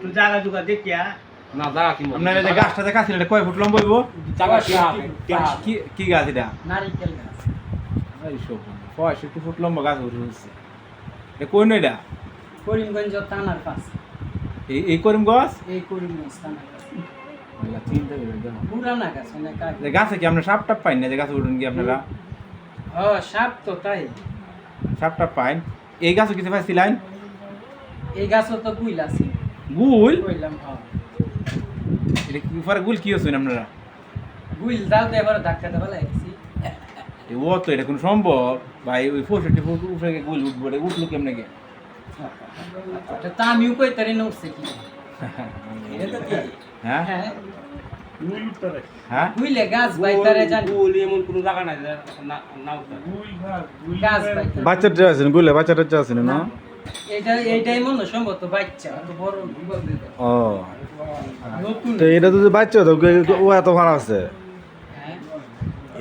তুই জায়গা জুগা দেখিয়া না দাঁড়া কি আপনার এই যে গাছটা দেখা ছিল এটা কয় ফুট লম্বা হইব? জায়গা কি কি কি গাছ এটা? নারিকেল গাছ। এই সব পঁয়ষট্টি ফুট লম্বা গাছ হচ্ছে এটা কোন এটা? করিমগঞ্জ থানার পাশে এই গাছ এই করিমগঞ্জ থানার পাশে কি আপনার সাপ টাপ পাইন না? যে গাছে উঠুন কি আপনারা? ও সাপ তো তাই। সাপ টাপ পাইন এই গাছও কিছু পাইছিলেন? এই গাছও তো গুইল আছে। গুল কইলাম হ্যাঁ। এটা কি পরে গুল কি হচ্ছেন আপনারা? গুইল দাও তো এবার ধাক্কা দেওয়া লাগছি। এ ও তো এটা কোন সম্ভব। ভাই ওই পঁয়ষট্টি ফুট উপরে গুল উঠবো এটা উঠল কেমনে গে তো আমিও কই তারি নড়ছে কি। হ্যাঁ? হ্যাঁ। হ্যাঁ? বাচ্চাটা আছেন গুলে বাচ্চাটা আছেন না। এটা মনে হয় বাচ্চা তো যদি বাচ্চা হতো ও এত ভাড়া আছে? হ্যাঁ।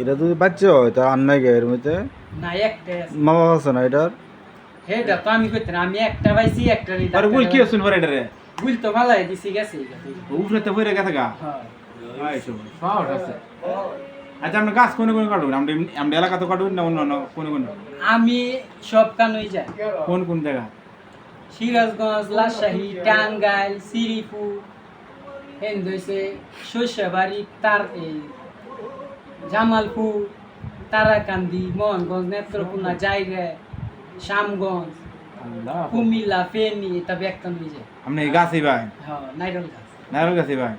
এটা যদি বাচ্চা হয় তা আর নাই এর মধ্যে? মা বাবা আছে না এটার? হেটা তো আমি কইতে না, আমি একটা পাইছি একটা গুল কি হচ্ছেন পরে এটারে? গুইল তো ভালাই দিছি গেছে এটা। উপরে তো পরে গেছে গা। হ্যাঁ। সব আছে। আচ্ছা আপনার গাছ কোনে কোনে কাটবেন আমরা আমরা এলাকা তো কাটবেন না অন্য অন্য কোনে কোনে? আমি সব কানুই যাই। কোন কোন জায়গা? সিরাজগঞ্জ লাশাহী টাঙ্গাইল সিরিপুর হেন হইছে শস্যবাড়ি তার এই জামালপুর তারাকান্দি মোহনগঞ্জ নেত্রকোনা জায়গা শ্যামগঞ্জ আল্লাহ। কুমিল্লা ফেনী এটা ব্যক্ত নিয়ে যায় আপনি এই গাছই ভাই হ্যাঁ নাইরল গাছ। নারকেল গাছই ভাই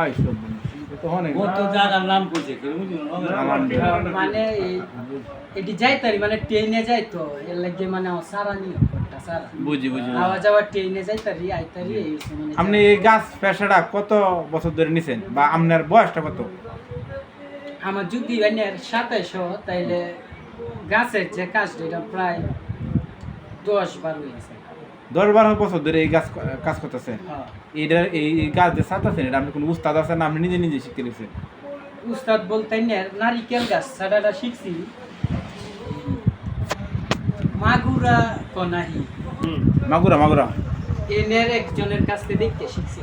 আই সব তো জায়গার নাম কইছে। মানে এই- এটি যাইতারি মানে ট্রেনে যাইতো এর লাগে মানে সারা নিয়ে বুঝি বুঝি আওয়া যাওয়া ট্রেনে যাইতারি আইতারি এই হইছে আপনি এই গাছ পেশাটা কত বছর ধরে নিছেন? বা আপনার বয়সটা কত? আমার যদি বানিয়ার সাতাইশো তাইলে গাছের যে কাজটা এটা প্রায় দশ বারো হয়েছে দশ বারো বছর ধরে এই গাছ কাজ করতেছেন হ্যাঁ। এইটা এই গাছ যে সাতাছেন এটা আপনি কোনো উস্তাদ আছেন না? আপনি নিজে নিজে শিখতে গেছেন। উস্তাদ বলতে না নারিকেল গাছ ছাড়াটা শিখছি। মাগুরা কনাহি মাগুরা মাগুরা। এনের একজনের কাছ থেকে দেখতে শিখছি।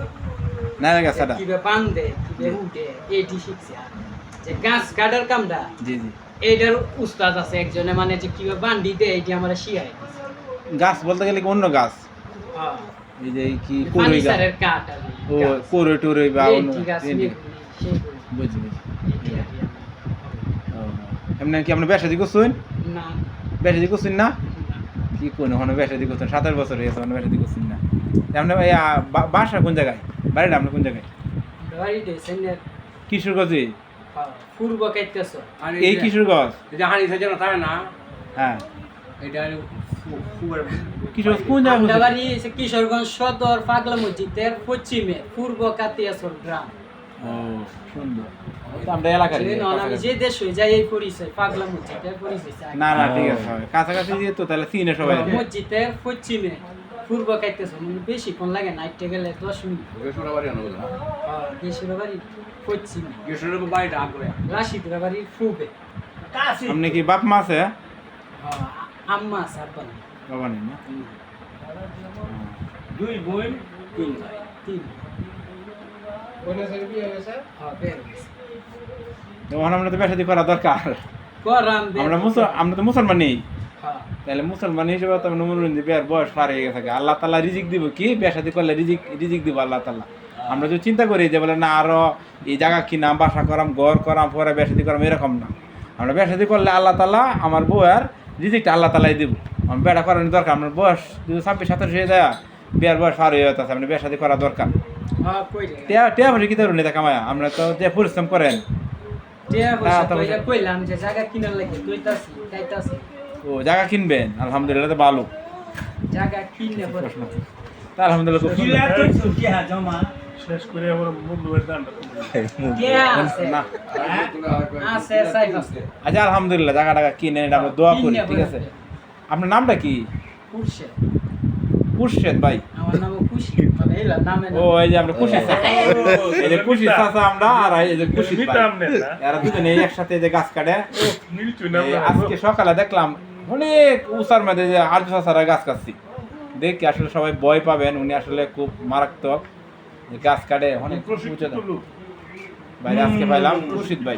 নারকেল গাছ কীভাবে বান্ধে কীভাবে উঠে এটি শিখছি যে গাছ কাটার কামটা। জি জি। এইটার উস্তাদ আছে একজনে মানে যে কীভাবে বান্ডি দেয় এটি আমরা শিখাই। গাছ বলতে গেলে কি অন্য গাছ? হ্যাঁ। এই যে কি করই গাছ? ও। করই বা অন্য। বুঝি বুঝি এমনি কি আপনি বেসা দি করছেন? না। বেসা দি করছেন না। কি কোন হনো বেসা দি করছেন? সাতাশ বছর হয়েছে হনো বেসা দি করছেন না। আপনি বাসা কোন জায়গায়? বাড়িটা আপনার কোন জায়গায়? কিশোরগঞ্জে? পূর্ব কাইতেছ এই কিশোরগঞ্জ? যে হাঁড়ি সাজানো থাকে না? হ্যাঁ। এটা কিশোরগঞ্জ সদর পাগলা মসজিদের পশ্চিমে পূর্ব কাতিয়াসর গ্রাম। হয়ে পূর্ব কাইতেছ মানে বেশি কোন লাগে নাইটে গেলে দশ মিনিট। বাড়ি আনো না? হ্যাঁ, বাড়ি পশ্চিমে। রাশিদের পূবে আপনি কি বাপ মা আছে? হ্যাঁ, আম্মা আছে আব্বা নেই। বাবা নেই না? দুই বোন তিন ভাই। তিন হ্যাঁ, বের হইছে। তখন আমরা তো বেসা দি করা দরকার। আমরা আমরা তো মুসলমান নেই। হ্যাঁ, তাহলে মুসলমান হিসেবে তো আমরা মনে করি বিয়ার বয়স পার হয়ে গেছে আল্লাহ তাল্লাহ রিজিক দিব কি? বেসাদি করলে রিজিক রিজিক দিব আল্লাহ তাল্লাহ আমরা যদি চিন্তা করি যে বলে না আরও এই জায়গা কিনাম বাসা করাম ঘর করাম পরে বেসাদি করাম এরকম না। আমরা বেসাদি করলে আল্লাহ তাল্লাহ আমার বউয়ের রিজিকটা আল্লাহ তালাই দিব। আমার বেড়া করানোর দরকার আমার বয়স যদি ছাব্বিশ সাতাশ হয়ে যায় বিয়ার বয়স পার হয়ে যেতেছে আমরা বেসাদি করা দরকার। হ্যাঁ। টিয়া কি ধরুন এটা কামায়া আমরা তো যে পরিশ্রম করেন। ও জায়গা কিনবেন? আলহামদুলিল্লাহ তো ভালো। আলহামদুলিল্লাহ খুব সুন্দর। কিলা তো সুখী হা জমা টিয়া আছে? না। আছে সাইফ আছে। আচ্ছা আলহামদুলিল্লাহ জায়গা টাকা কিনে এটা আমরা দোয়া করি ঠিক আছে? আপনার নামটা কি? খুরশেদ। ভাই। আমার নাম খুশি মানে ও এই যে আমরা খুশি এই যে খুশি চাচা আমরা আর এই যে খুশি ভাই। এরা দুজনে একসাথে যে গাছ কাটে। আজকে সকালে দেখলাম অনেক উষার মধ্যে যে আর্য চাচারা গাছ কাটছি। দেখি আসলে সবাই ভয় পাবেন উনি আসলে খুব মারাত্মক। গাছ কাটে অনেক উঁচু। ভাই আজকে পাইলাম খুরশিদ ভাই।